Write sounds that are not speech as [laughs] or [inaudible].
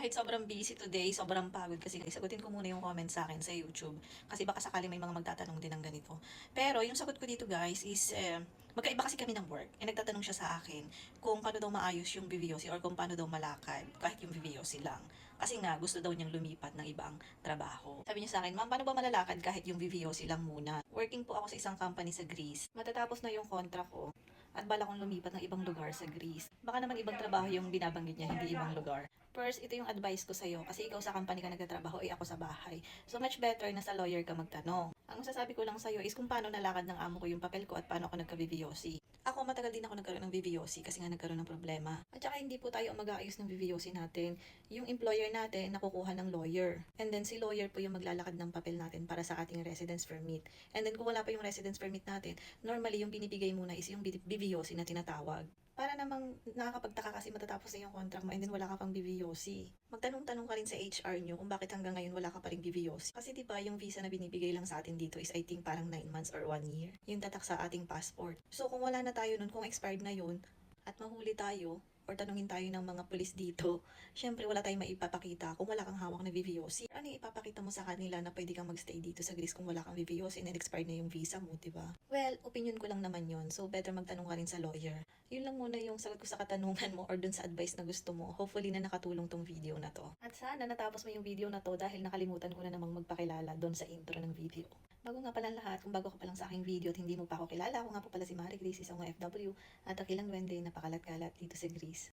Kahit sobrang busy today, sobrang pagod kasi isagutin ko muna yung comment sa akin sa YouTube. Kasi baka sakali may mga magtatanong din ng ganito. Pero yung sagot ko dito guys is, eh, magkaiba kasi kami ng work. Eh, nagtatanong siya sa akin kung paano daw maayos yung VVOC or kung paano daw malakad kahit yung VVOC lang. Kasi nga, gusto daw niyang lumipat ng ibang trabaho. Sabi niya sa akin, ma'am, paano ba malalakad kahit yung VVOC lang muna? Working po ako sa isang company sa Greece. Matatapos na yung contract ko at bala kong lumipat ng ibang lugar sa Greece. Baka naman ibang trabaho yung binabanggit niya, hindi ibang lugar. First, ito yung advice ko sa'yo kasi ikaw sa company ka nagtatrabaho, eh ako sa bahay. So much better na sa lawyer ka magtanong. Ang masasabi ko lang sa'yo is kung paano nalakad ng amo ko yung papel ko at paano ako nagka-VVOC. Ako matagal din ako nagkaroon ng VVOC kasi nga nagkaroon ng problema. At saka hindi po tayo mag-aayos ng VVOC natin. Yung employer natin nakukuha ng lawyer. And then si lawyer po yung maglalakad ng papel natin para sa ating residence permit. And then kung wala pa yung residence permit natin, normally yung binibigay muna is yung BVOC na tinatawag. Para namang nakakapagtaka kasi matatapos na yung contract mo and then wala ka pang BVOC. Magtanong-tanong ka rin sa HR nyo kung bakit hanggang ngayon wala ka pa rin BVOC. Kasi di ba yung visa na binibigay lang sa atin dito is I think parang 9 months or 1 year. Yung tatak sa ating passport. So kung wala na tayo nun, kung expired na yun, at mahuli tayo, or tanungin tayo ng mga pulis dito, [laughs] syempre wala tayong maipapakita kung wala kang hawak na VVOC. Ano ipapakita mo sa kanila na pwede kang magstay dito sa Greece kung wala kang VVOC and expired na yung visa mo, di ba? Well, opinion ko lang naman yon So, better magtanong ka rin sa lawyer. Yun lang muna yung sagot ko sa katanungan mo or dun sa advice na gusto mo. Hopefully na nakatulong tong video na to. At sana natapos mo yung video na to dahil nakalimutan ko na namang magpakilala doon sa intro ng video. Bago nga pala lahat, kung bago ka pa lang sa aking video at hindi mo pa ako kilala, ako nga po pala si Mari Grace, isang OFW at ang kilang wende na pakalat-kalat dito sa Greece.